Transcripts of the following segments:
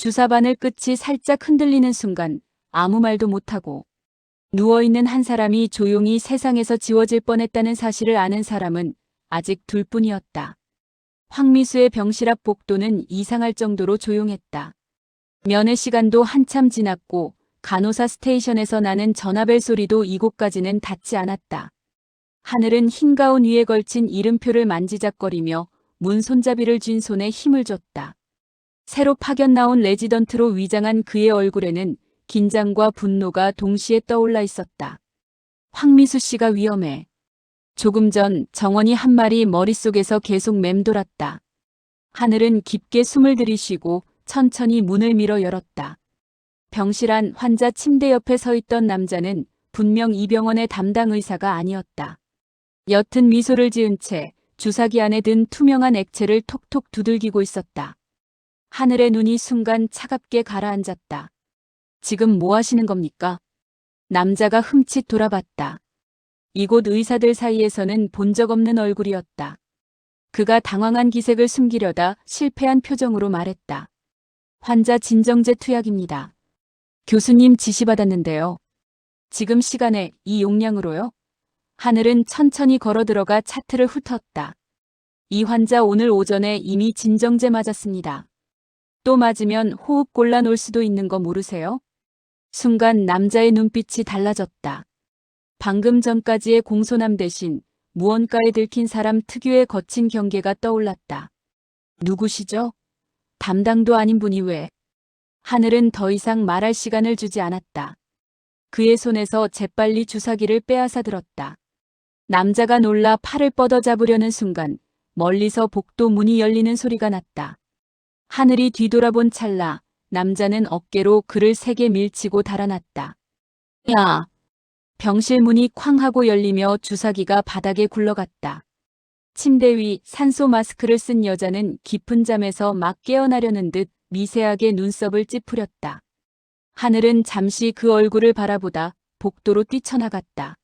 주사바늘 끝이 살짝 흔들리는 순간 아무 말도 못하고 누워있는 한 사람이 조용히 세상에서 지워질 뻔했다는 사실을 아는 사람은 아직 둘뿐이었다. 황미수의 병실 앞 복도는 이상할 정도로 조용했다. 면회 시간도 한참 지났고 간호사 스테이션에서 나는 전화벨 소리도 이곳까지는 닿지 않았다. 하늘은 흰 가운 위에 걸친 이름표를 만지작거리며 문 손잡이를 쥔 손에 힘을 줬다. 새로 파견 나온 레지던트로 위장한 그의 얼굴에는 긴장과 분노가 동시에 떠올라 있었다. 황미수 씨가 위험해. 조금 전 정원이 한 말이 머릿속에서 계속 맴돌았다. 하늘은 깊게 숨을 들이쉬고 천천히 문을 밀어 열었다. 병실 안 환자 침대 옆에 서 있던 남자는 분명 이 병원의 담당 의사가 아니었다. 옅은 미소를 지은 채 주사기 안에 든 투명한 액체를 톡톡 두들기고 있었다. 하늘의 눈이 순간 차갑게 가라앉았다. 지금 뭐 하시는 겁니까? 남자가 흠칫 돌아봤다. 이곳 의사들 사이에서는 본 적 없는 얼굴이었다. 그가 당황한 기색을 숨기려다 실패한 표정으로 말했다. 환자 진정제 투약입니다. 교수님 지시받았는데요. 지금 시간에 이 용량으로요? 하늘은 천천히 걸어 들어가 차트를 훑었다. 이 환자 오늘 오전에 이미 진정제 맞았습니다. 또 맞으면 호흡 곤란 올 수도 있는 거 모르세요? 순간 남자의 눈빛이 달라졌다. 방금 전까지의 공손함 대신 무언가에 들킨 사람 특유의 거친 경계가 떠올랐다. 누구시죠? 담당도 아닌 분이 왜? 하늘은 더 이상 말할 시간을 주지 않았다. 그의 손에서 재빨리 주사기를 빼앗아 들었다. 남자가 놀라 팔을 뻗어 잡으려는 순간 멀리서 복도 문이 열리는 소리가 났다. 하늘이 뒤돌아본 찰나 남자는 어깨로 그를 세게 밀치고 달아났다. 야! 병실 문이 쾅 하고 열리며 주사기가 바닥에 굴러갔다. 침대 위 산소 마스크를 쓴 여자는 깊은 잠에서 막 깨어나려는 듯 미세하게 눈썹을 찌푸렸다. 하늘은 잠시 그 얼굴을 바라보다 복도로 뛰쳐나갔다.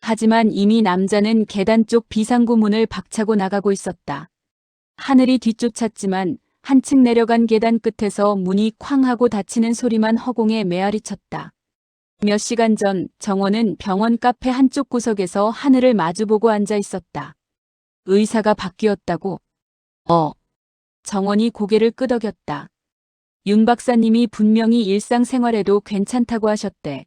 하지만 이미 남자는 계단 쪽 비상구 문을 박차고 나가고 있었다. 하늘이 뒤쫓았지만 한층 내려간 계단 끝에서 문이 쾅 하고 닫히는 소리만 허공에 메아리 쳤다. 몇 시간 전 정원은 병원 카페 한쪽 구석에서 하늘을 마주보고 앉아 있었다. 의사가 바뀌었다고? 어. 정원이 고개를 끄덕였다. 윤 박사님이 분명히 일상생활에도 괜찮다고 하셨대.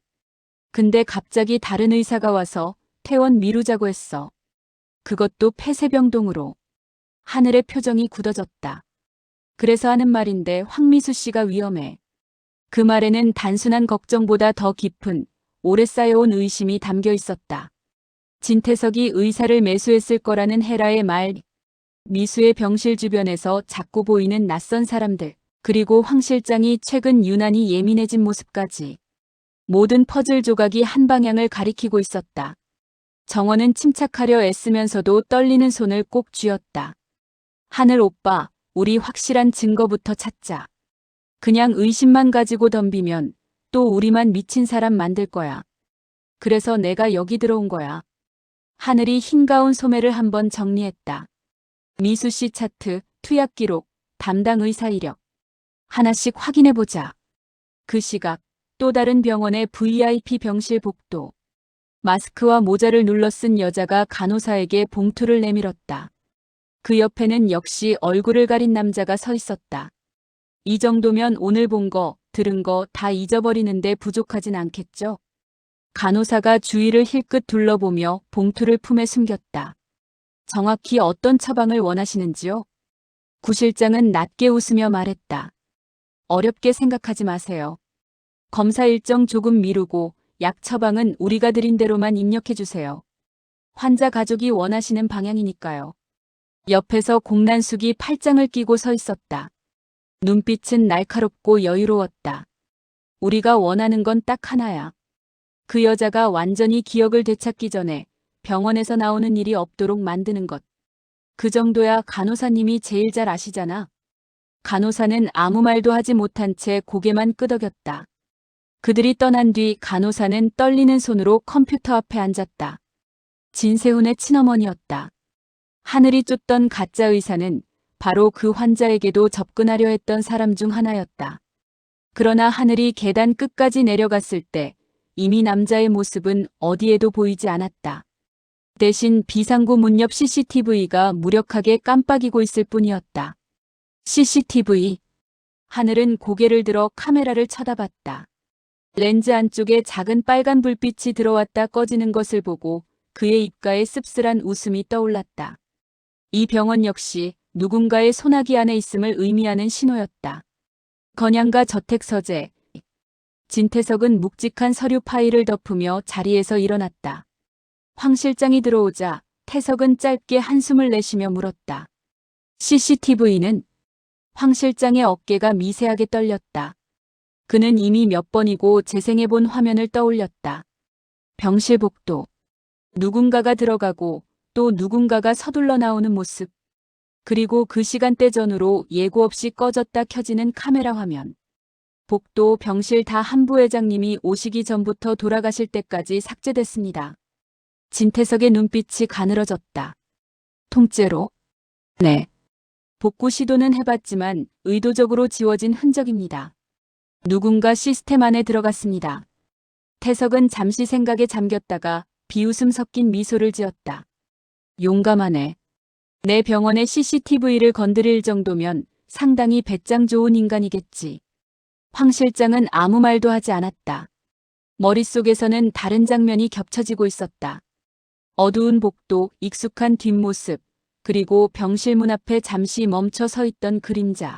근데 갑자기 다른 의사가 와서 퇴원 미루자고 했어. 그것도 폐쇄병동으로. 하늘의 표정이 굳어졌다. 그래서 하는 말인데 황미수 씨가 위험해. 그 말에는 단순한 걱정보다 더 깊은 오래 쌓여온 의심이 담겨 있었다. 진태석이 의사를 매수했을 거라는 헤라의 말, 미수의 병실 주변에서 자꾸 보이는 낯선 사람들, 그리고 황 실장이 최근 유난히 예민해진 모습까지. 모든 퍼즐 조각이 한 방향을 가리키고 있었다. 정원은 침착하려 애쓰면서도 떨리는 손을 꼭 쥐었다. 하늘 오빠, 우리 확실한 증거부터 찾자. 그냥 의심만 가지고 덤비면 또 우리만 미친 사람 만들 거야. 그래서 내가 여기 들어온 거야. 하늘이 흰가운 소매를 한번 정리했다. 미수 씨 차트, 투약 기록, 담당 의사 이력. 하나씩 확인해보자. 그 시각, 또 다른 병원의 VIP 병실 복도. 마스크와 모자를 눌러 쓴 여자가 간호사에게 봉투를 내밀었다. 그 옆에는 역시 얼굴을 가린 남자가 서 있었다. 이 정도면 오늘 본 거, 들은 거 다 잊어버리는데 부족하진 않겠죠? 간호사가 주위를 힐끗 둘러보며 봉투를 품에 숨겼다. 정확히 어떤 처방을 원하시는지요? 구 실장은 낮게 웃으며 말했다. 어렵게 생각하지 마세요. 검사 일정 조금 미루고 약 처방은 우리가 드린 대로만 입력해 주세요. 환자 가족이 원하시는 방향이니까요. 옆에서 공난숙이 팔짱을 끼고 서 있었다. 눈빛은 날카롭고 여유로웠다. 우리가 원하는 건 딱 하나야. 그 여자가 완전히 기억을 되찾기 전에 병원에서 나오는 일이 없도록 만드는 것. 그 정도야 간호사님이 제일 잘 아시잖아. 간호사는 아무 말도 하지 못한 채 고개만 끄덕였다. 그들이 떠난 뒤 간호사는 떨리는 손으로 컴퓨터 앞에 앉았다. 진세훈의 친어머니였다. 하늘이 쫓던 가짜 의사는 바로 그 환자에게도 접근하려 했던 사람 중 하나였다. 그러나 하늘이 계단 끝까지 내려갔을 때 이미 남자의 모습은 어디에도 보이지 않았다. 대신 비상구 문 옆 CCTV가 무력하게 깜빡이고 있을 뿐이었다. CCTV. 하늘은 고개를 들어 카메라를 쳐다봤다. 렌즈 안쪽에 작은 빨간 불빛이 들어왔다 꺼지는 것을 보고 그의 입가에 씁쓸한 웃음이 떠올랐다. 이 병원 역시 누군가의 소나기 안에 있음을 의미하는 신호였다. 건양가 저택 서재. 진태석은 묵직한 서류 파일을 덮으며 자리에서 일어났다. 황 실장이 들어오자 태석은 짧게 한숨을 내쉬며 물었다. CCTV는 황 실장의 어깨가 미세하게 떨렸다. 그는 이미 몇 번이고 재생해본 화면을 떠올렸다. 병실 복도. 누군가가 들어가고 또 누군가가 서둘러 나오는 모습. 그리고 그 시간대 전후로 예고 없이 꺼졌다 켜지는 카메라 화면. 복도 병실 다 한 부회장님이 오시기 전부터 돌아가실 때까지 삭제됐습니다. 진태석의 눈빛이 가늘어졌다. 통째로? 네. 복구 시도는 해봤지만 의도적으로 지워진 흔적입니다. 누군가 시스템 안에 들어갔습니다. 태석은 잠시 생각에 잠겼다가 비웃음 섞인 미소를 지었다. 용감하네. 내 병원의 CCTV를 건드릴 정도면 상당히 배짱 좋은 인간이겠지. 황 실장은 아무 말도 하지 않았다. 머릿속에서는 다른 장면이 겹쳐지고 있었다. 어두운 복도, 익숙한 뒷모습, 그리고 병실 문 앞에 잠시 멈춰 서 있던 그림자.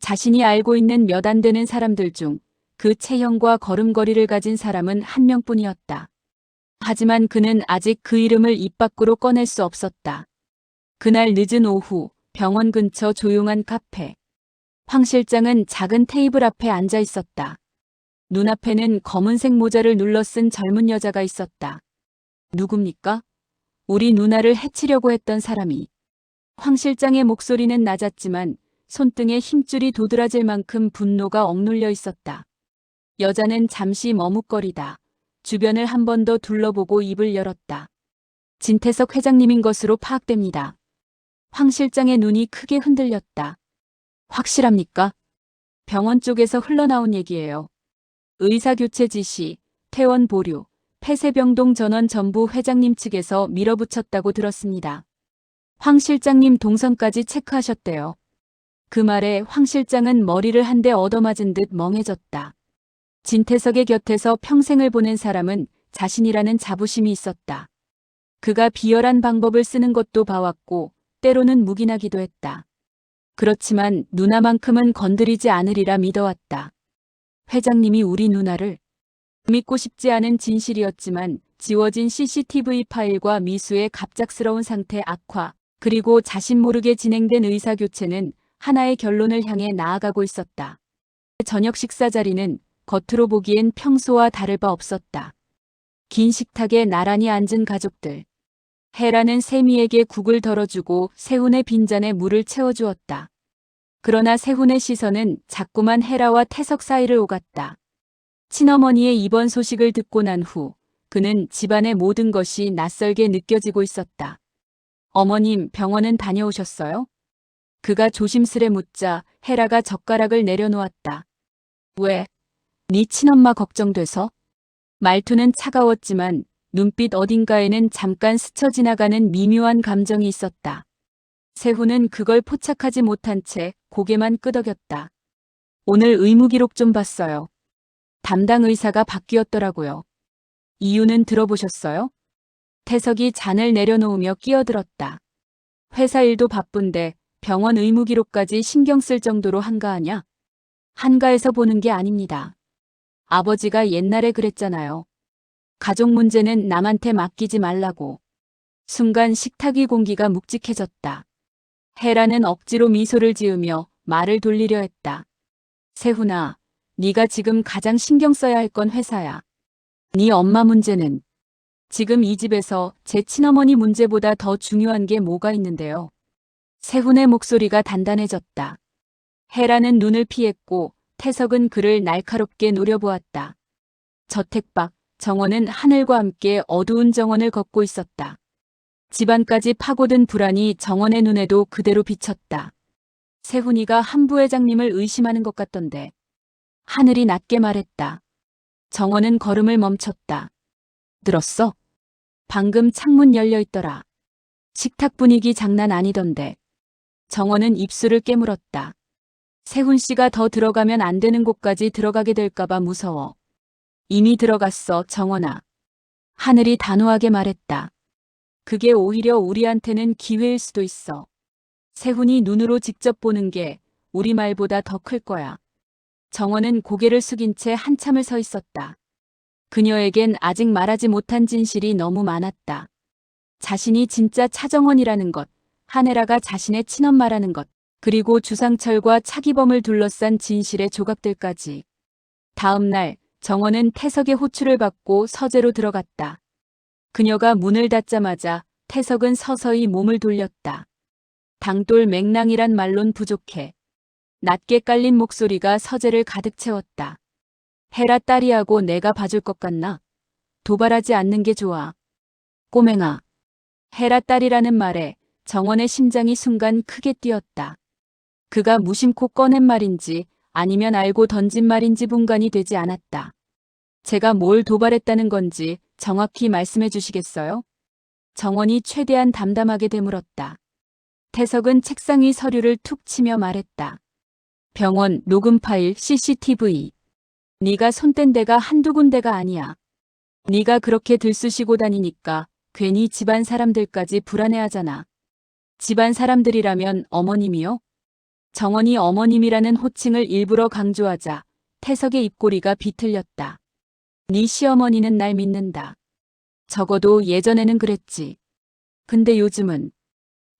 자신이 알고 있는 몇 안 되는 사람들 중 그 체형과 걸음걸이를 가진 사람은 한 명뿐이었다. 하지만 그는 아직 그 이름을 입 밖으로 꺼낼 수 없었다. 그날 늦은 오후 병원 근처 조용한 카페. 황 실장은 작은 테이블 앞에 앉아 있었다. 눈앞에는 검은색 모자를 눌러 쓴 젊은 여자가 있었다. 누굽니까? 우리 누나를 해치려고 했던 사람이. 황 실장의 목소리는 낮았지만 손등에 힘줄이 도드라질 만큼 분노가 억눌려 있었다. 여자는 잠시 머뭇거리다. 주변을 한 번 더 둘러보고 입을 열었다. 진태석 회장님인 것으로 파악됩니다. 황 실장의 눈이 크게 흔들렸다. 확실합니까? 병원 쪽에서 흘러나온 얘기예요. 의사교체 지시, 퇴원 보류, 폐쇄병동 전원 전부 회장님 측에서 밀어붙였다고 들었습니다. 황 실장님 동선까지 체크하셨대요. 그 말에 황 실장은 머리를 한 대 얻어맞은 듯 멍해졌다. 진태석의 곁에서 평생을 보낸 사람은 자신이라는 자부심이 있었다. 그가 비열한 방법을 쓰는 것도 봐왔고 때로는 묵인하기도 했다. 그렇지만 누나만큼은 건드리지 않으리라 믿어왔다. 회장님이 우리 누나를 믿고 싶지 않은 진실이었지만 지워진 CCTV 파일과 미수의 갑작스러운 상태 악화, 그리고 자신 모르게 진행된 의사교체는 하나의 결론을 향해 나아가고 있었다. 저녁 식사 자리는 겉으로 보기엔 평소와 다를 바 없었다. 긴 식탁에 나란히 앉은 가족들. 헤라는 세미에게 국을 덜어주고 세훈의 빈잔에 물을 채워주었다. 그러나 세훈의 시선은 자꾸만 헤라와 태석 사이를 오갔다. 친어머니의 입원 소식을 듣고 난 후 그는 집안의 모든 것이 낯설게 느껴지고 있었다. 어머님 병원은 다녀오셨어요? 그가 조심스레 묻자 헤라가 젓가락을 내려놓았다. 왜? 네 친엄마 걱정돼서? 말투는 차가웠지만 눈빛 어딘가에는 잠깐 스쳐 지나가는 미묘한 감정이 있었다. 세훈은 그걸 포착하지 못한 채 고개만 끄덕였다. 오늘 의무 기록 좀 봤어요. 담당 의사가 바뀌었더라고요. 이유는 들어보셨어요? 태석이 잔을 내려놓으며 끼어들었다. 회사 일도 바쁜데 병원 의무 기록까지 신경 쓸 정도로 한가하냐? 한가해서 보는 게 아닙니다. 아버지가 옛날에 그랬잖아요. 가족 문제는 남한테 맡기지 말라고. 순간 식탁 위 공기가 묵직해졌다. 헤라는 억지로 미소를 지으며 말을 돌리려 했다. 세훈아, 네가 지금 가장 신경 써야 할 건 회사야. 네 엄마 문제는 지금 이 집에서 제 친어머니 문제보다 더 중요한 게 뭐가 있는데요. 세훈의 목소리가 단단해졌다. 헤라는 눈을 피했고 태석은 그를 날카롭게 노려보았다. 저택 밖 정원은 하늘과 함께 어두운 정원을 걷고 있었다. 집안까지 파고든 불안이 정원의 눈에도 그대로 비쳤다. 세훈이가 한 부회장님을 의심하는 것 같던데. 하늘이 낮게 말했다. 정원은 걸음을 멈췄다. 들었어? 방금 창문 열려 있더라. 식탁 분위기 장난 아니던데. 정원은 입술을 깨물었다. 세훈 씨가 더 들어가면 안 되는 곳까지 들어가게 될까봐 무서워. 이미 들어갔어, 정원아. 하늘이 단호하게 말했다. 그게 오히려 우리한테는 기회일 수도 있어. 세훈이 눈으로 직접 보는 게 우리 말보다 더 클 거야. 정원은 고개를 숙인 채 한참을 서 있었다. 그녀에겐 아직 말하지 못한 진실이 너무 많았다. 자신이 진짜 차정원이라는 것, 한혜라가 자신의 친엄마라는 것, 그리고 주상철과 차기범을 둘러싼 진실의 조각들까지. 다음 날 정원은 태석의 호출을 받고 서재로 들어갔다. 그녀가 문을 닫자마자 태석은 서서히 몸을 돌렸다. 당돌 맹랑이란 말론 부족해. 낮게 깔린 목소리가 서재를 가득 채웠다. 헤라 딸이하고 내가 봐줄 것 같나? 도발하지 않는 게 좋아. 꼬맹아. 헤라 딸이라는 말에 정원의 심장이 순간 크게 뛰었다. 그가 무심코 꺼낸 말인지 아니면 알고 던진 말인지 분간이 되지 않았다. 제가 뭘 도발했다는 건지 정확히 말씀해 주시겠어요? 정원이 최대한 담담하게 되물었다. 태석은 책상 위 서류를 툭 치며 말했다. 병원 녹음 파일 CCTV. 네가 손댄 데가 한두 군데가 아니야. 네가 그렇게 들쑤시고 다니니까 괜히 집안 사람들까지 불안해하잖아. 집안 사람들이라면 어머님이요? 정원이 어머님이라는 호칭을 일부러 강조하자 태석의 입꼬리가 비틀렸다. 네 시어머니는 날 믿는다. 적어도 예전에는 그랬지. 근데 요즘은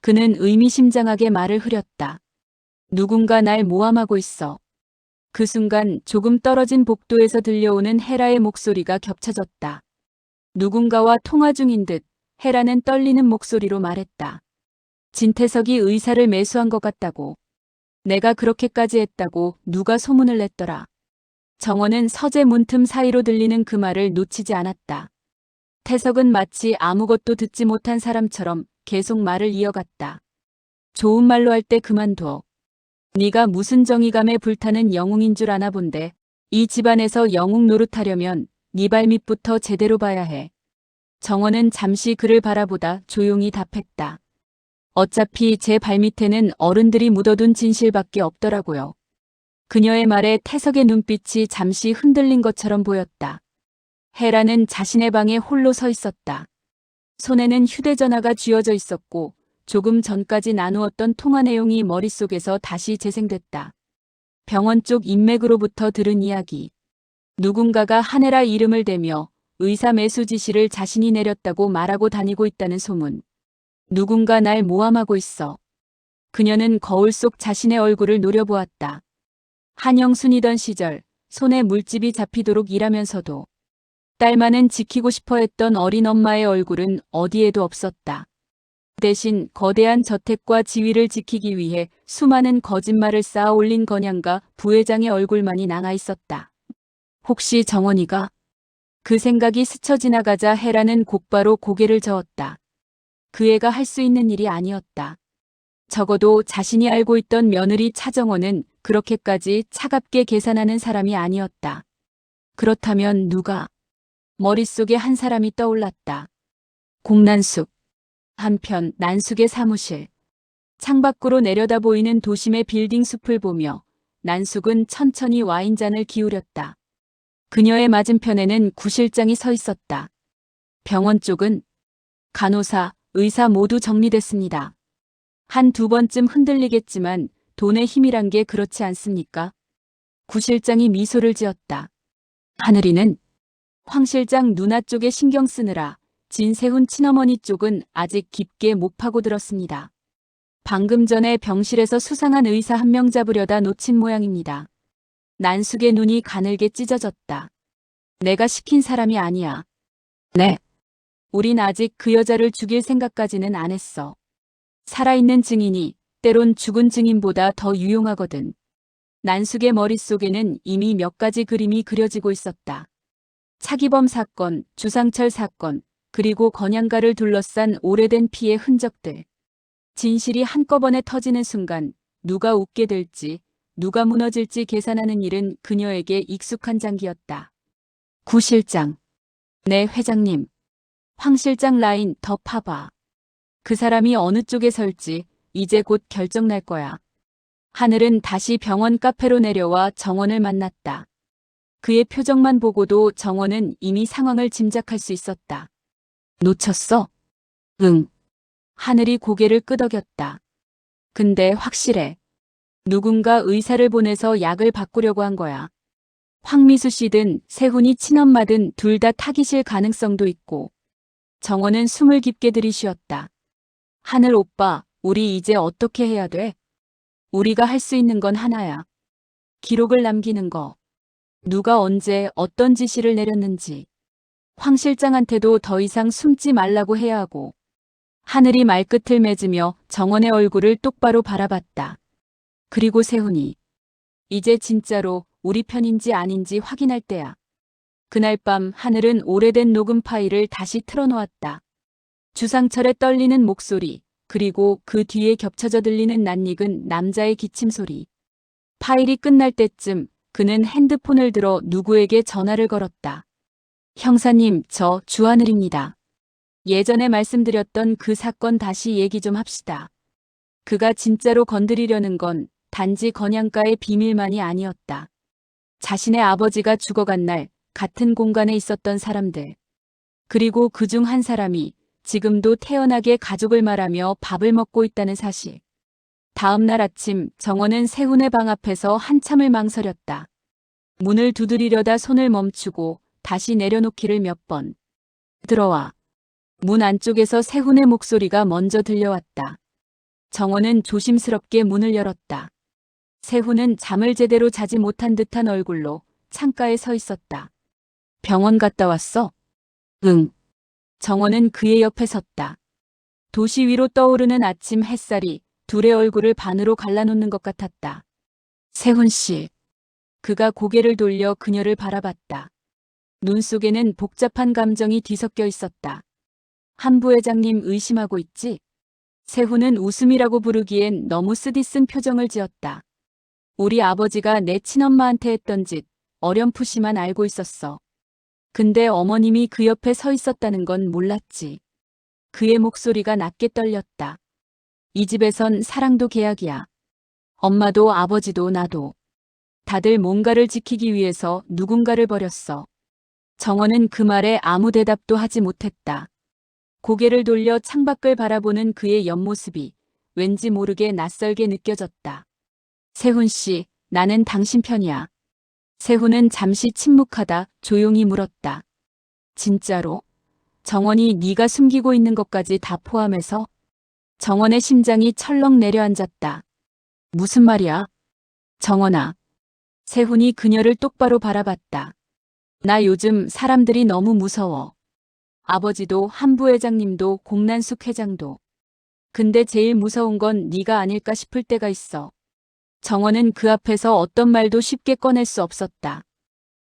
그는 의미심장하게 말을 흐렸다. 누군가 날 모함하고 있어. 그 순간 조금 떨어진 복도에서 들려오는 헤라의 목소리가 겹쳐졌다. 누군가와 통화 중인 듯 헤라는 떨리는 목소리로 말했다. 진태석이 의사를 매수한 것 같다고. 내가 그렇게까지 했다고 누가 소문을 냈더라. 정원은 서재 문틈 사이로 들리는 그 말을 놓치지 않았다. 태석은 마치 아무것도 듣지 못한 사람처럼 계속 말을 이어갔다. 좋은 말로 할 때 그만둬. 네가 무슨 정의감에 불타는 영웅인 줄 아나 본데 이 집안에서 영웅 노릇하려면 네 발밑부터 제대로 봐야 해. 정원은 잠시 그를 바라보다 조용히 답했다. 어차피 제 발밑에는 어른들이 묻어둔 진실밖에 없더라고요. 그녀의 말에 태석의 눈빛이 잠시 흔들린 것처럼 보였다. 헤라는 자신의 방에 홀로 서 있었다. 손에는 휴대전화가 쥐어져 있었고 조금 전까지 나누었던 통화 내용이 머릿속에서 다시 재생됐다. 병원 쪽 인맥으로부터 들은 이야기. 누군가가 한혜라 이름을 대며 의사 매수 지시를 자신이 내렸다고 말하고 다니고 있다는 소문. 누군가 날 모함하고 있어. 그녀는 거울 속 자신의 얼굴을 노려보았다. 한영순이던 시절 손에 물집이 잡히도록 일하면서도 딸만은 지키고 싶어 했던 어린 엄마의 얼굴은 어디에도 없었다. 대신 거대한 저택과 지위를 지키기 위해 수많은 거짓말을 쌓아 올린 건양과 부회장의 얼굴만이 남아 있었다. 혹시 정원이가? 그 생각이 스쳐 지나가자 헤라는 곧바로 고개를 저었다. 그 애가 할 수 있는 일이 아니었다. 적어도 자신이 알고 있던 며느리 차정원은 그렇게까지 차갑게 계산하는 사람이 아니었다. 그렇다면 누가? 머릿속에 한 사람이 떠올랐다. 공난숙. 한편 난숙의 사무실. 창밖으로 내려다 보이는 도심의 빌딩 숲을 보며 난숙은 천천히 와인잔을 기울였다. 그녀의 맞은편에는 구실장이 서 있었다. 병원 쪽은 간호사, 의사 모두 정리됐습니다. 한 두 번쯤 흔들리겠지만 돈의 힘이란 게 그렇지 않습니까? 구 실장이 미소를 지었다. 하늘이는 황 실장 누나 쪽에 신경 쓰느라 진세훈 친어머니 쪽은 아직 깊게 못 파고들었습니다. 방금 전에 병실에서 수상한 의사 한 명 잡으려다 놓친 모양입니다. 난숙의 눈이 가늘게 찢어졌다. 내가 시킨 사람이 아니야. 네. 우린 아직 그 여자를 죽일 생각까지는 안 했어. 살아있는 증인이 때론 죽은 증인보다 더 유용하거든. 난숙의 머릿속에는 이미 몇 가지 그림이 그려지고 있었다. 차기범 사건, 주상철 사건, 그리고 건양가를 둘러싼 오래된 피의 흔적들. 진실이 한꺼번에 터지는 순간 누가 웃게 될지, 누가 무너질지 계산하는 일은 그녀에게 익숙한 장기였다. 구 실장. 네, 회장님. 황 실장 라인 더 파봐. 그 사람이 어느 쪽에 설지 이제 곧 결정 날 거야. 하늘은 다시 병원 카페로 내려와 정원을 만났다. 그의 표정만 보고도 정원은 이미 상황을 짐작할 수 있었다. 놓쳤어? 응. 하늘이 고개를 끄덕였다. 근데 확실해. 누군가 의사를 보내서 약을 바꾸려고 한 거야. 황미수 씨든 세훈이 친엄마든 둘 다 타깃일 가능성도 있고. 정원은 숨을 깊게 들이쉬었다. 하늘 오빠, 우리 이제 어떻게 해야 돼? 우리가 할 수 있는 건 하나야. 기록을 남기는 거. 누가 언제 어떤 지시를 내렸는지. 황 실장한테도 더 이상 숨지 말라고 해야 하고. 하늘이 말끝을 맺으며 정원의 얼굴을 똑바로 바라봤다. 그리고 세훈이. 이제 진짜로 우리 편인지 아닌지 확인할 때야. 그날 밤 하늘은 오래된 녹음 파일을 다시 틀어놓았다. 주상철의 떨리는 목소리, 그리고 그 뒤에 겹쳐져 들리는 낯익은 남자의 기침 소리. 파일이 끝날 때쯤 그는 핸드폰을 들어 누구에게 전화를 걸었다. 형사님, 저 주하늘입니다. 예전에 말씀드렸던 그 사건 다시 얘기 좀 합시다. 그가 진짜로 건드리려는 건 단지 건양가의 비밀만이 아니었다. 자신의 아버지가 죽어간 날 같은 공간에 있었던 사람들. 그리고 그 중 한 사람이 지금도 태연하게 가족을 말하며 밥을 먹고 있다는 사실. 다음 날 아침 정원은 세훈의 방 앞에서 한참을 망설였다. 문을 두드리려다 손을 멈추고 다시 내려놓기를 몇 번. 들어와. 문 안쪽에서 세훈의 목소리가 먼저 들려왔다. 정원은 조심스럽게 문을 열었다. 세훈은 잠을 제대로 자지 못한 듯한 얼굴로 창가에 서 있었다. 병원 갔다 왔어? 응. 정원은 그의 옆에 섰다. 도시 위로 떠오르는 아침 햇살이 둘의 얼굴을 반으로 갈라놓는 것 같았다. 세훈 씨. 그가 고개를 돌려 그녀를 바라봤다. 눈 속에는 복잡한 감정이 뒤섞여 있었다. 한 부회장님 의심하고 있지? 세훈은 웃음이라고 부르기엔 너무 쓰디쓴 표정을 지었다. 우리 아버지가 내 친엄마한테 했던 짓 어렴풋이만 알고 있었어. 근데 어머님이 그 옆에 서 있었다는 건 몰랐지. 그의 목소리가 낮게 떨렸다. 이 집에선 사랑도 계약이야. 엄마도 아버지도 나도. 다들 뭔가를 지키기 위해서 누군가를 버렸어. 정원은 그 말에 아무 대답도 하지 못했다. 고개를 돌려 창밖을 바라보는 그의 옆모습이 왠지 모르게 낯설게 느껴졌다. 세훈 씨, 나는 당신 편이야. 세훈은 잠시 침묵하다 조용히 물었다. 진짜로? 정원이 네가 숨기고 있는 것까지 다 포함해서? 정원의 심장이 철렁 내려앉았다. 무슨 말이야? 정원아. 세훈이 그녀를 똑바로 바라봤다. 나 요즘 사람들이 너무 무서워. 아버지도 한 부 회장님도 공난숙 회장도. 근데 제일 무서운 건 네가 아닐까 싶을 때가 있어. 정원은 그 앞에서 어떤 말도 쉽게 꺼낼 수 없었다.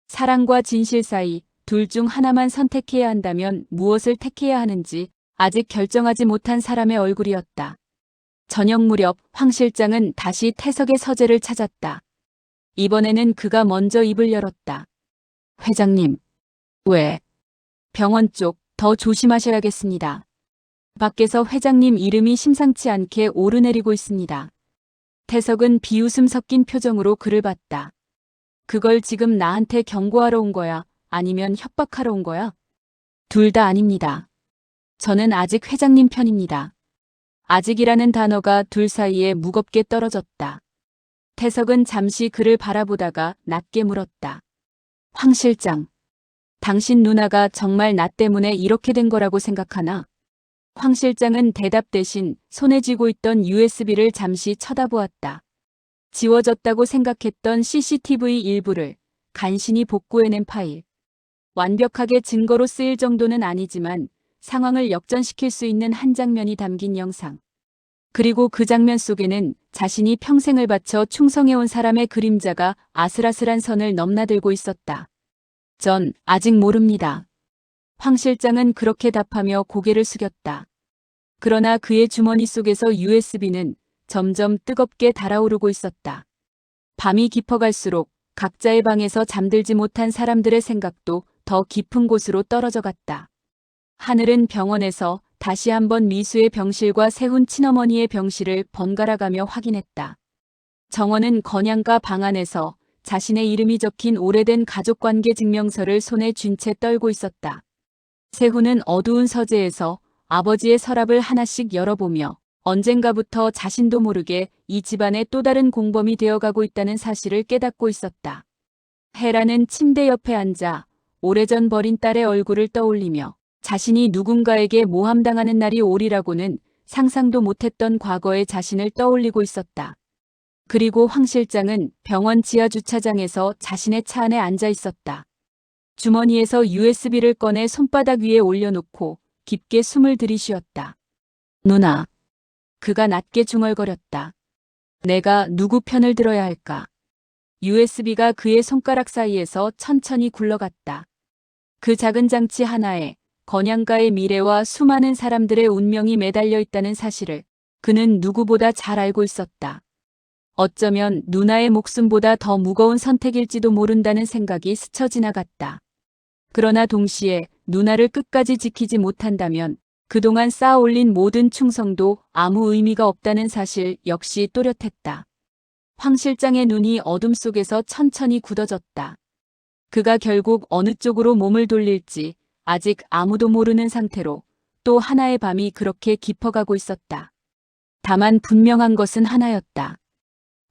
사랑과 진실 사이 둘 중 하나만 선택해야 한다면 무엇을 택해야 하는지 아직 결정하지 못한 사람의 얼굴이었다. 저녁 무렵 황 실장은 다시 태석의 서재를 찾았다. 이번에는 그가 먼저 입을 열었다. 회장님. 왜? 병원 쪽 더 조심하셔야겠습니다. 밖에서 회장님 이름이 심상치 않게 오르내리고 있습니다. 태석은 비웃음 섞인 표정으로 그를 봤다. 그걸 지금 나한테 경고하러 온 거야? 아니면 협박하러 온 거야? 둘 다 아닙니다. 저는 아직 회장님 편입니다. 아직이라는 단어가 둘 사이에 무겁게 떨어졌다. 태석은 잠시 그를 바라보다가 낮게 물었다. 황 실장, 당신 누나가 정말 나 때문에 이렇게 된 거라고 생각하나? 황 실장은 대답 대신 손에 쥐고 있던 USB를 잠시 쳐다보았다. 지워졌다고 생각했던 CCTV 일부를 간신히 복구해낸 파일. 완벽하게 증거로 쓰일 정도는 아니지만 상황을 역전시킬 수 있는 한 장면이 담긴 영상. 그리고 그 장면 속에는 자신이 평생을 바쳐 충성해온 사람의 그림자가 아슬아슬한 선을 넘나들고 있었다. 전 아직 모릅니다. 황 실장은 그렇게 답하며 고개를 숙였다. 그러나 그의 주머니 속에서 USB는 점점 뜨겁게 달아오르고 있었다. 밤이 깊어갈수록 각자의 방에서 잠들지 못한 사람들의 생각도 더 깊은 곳으로 떨어져 갔다. 하늘은 병원에서 다시 한번 미수의 병실과 세훈 친어머니의 병실을 번갈아가며 확인했다. 정원은 건양가 방 안에서 자신의 이름이 적힌 오래된 가족관계 증명서를 손에 쥔 채 떨고 있었다. 세훈은 어두운 서재에서 아버지의 서랍을 하나씩 열어보며 언젠가부터 자신도 모르게 이 집안의 또 다른 공범이 되어가고 있다는 사실을 깨닫고 있었다. 헤라는 침대 옆에 앉아 오래전 버린 딸의 얼굴을 떠올리며 자신이 누군가에게 모함당하는 날이 오리라고는 상상도 못했던 과거의 자신을 떠올리고 있었다. 그리고 황 실장은 병원 지하 주차장에서 자신의 차 안에 앉아 있었다. 주머니에서 USB를 꺼내 손바닥 위에 올려놓고 깊게 숨을 들이쉬었다. 누나. 그가 낮게 중얼거렸다. 내가 누구 편을 들어야 할까? USB가 그의 손가락 사이에서 천천히 굴러갔다. 그 작은 장치 하나에 건양가의 미래와 수많은 사람들의 운명이 매달려 있다는 사실을 그는 누구보다 잘 알고 있었다. 어쩌면 누나의 목숨보다 더 무거운 선택일지도 모른다는 생각이 스쳐 지나갔다. 그러나 동시에 누나를 끝까지 지키지 못한다면 그동안 쌓아 올린 모든 충성도 아무 의미가 없다는 사실 역시 또렷했다. 황 실장의 눈이 어둠 속에서 천천히 굳어졌다. 그가 결국 어느 쪽으로 몸을 돌릴지 아직 아무도 모르는 상태로 또 하나의 밤이 그렇게 깊어가고 있었다. 다만 분명한 것은 하나였다.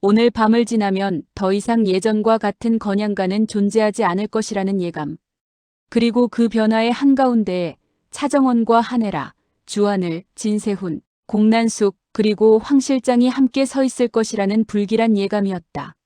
오늘 밤을 지나면 더 이상 예전과 같은 건양가는 존재하지 않을 것이라는 예감. 그리고 그 변화의 한가운데에 차정원과 한혜라, 주하늘, 진세훈, 공난숙, 그리고 황 실장이 함께 서 있을 것이라는 불길한 예감이었다.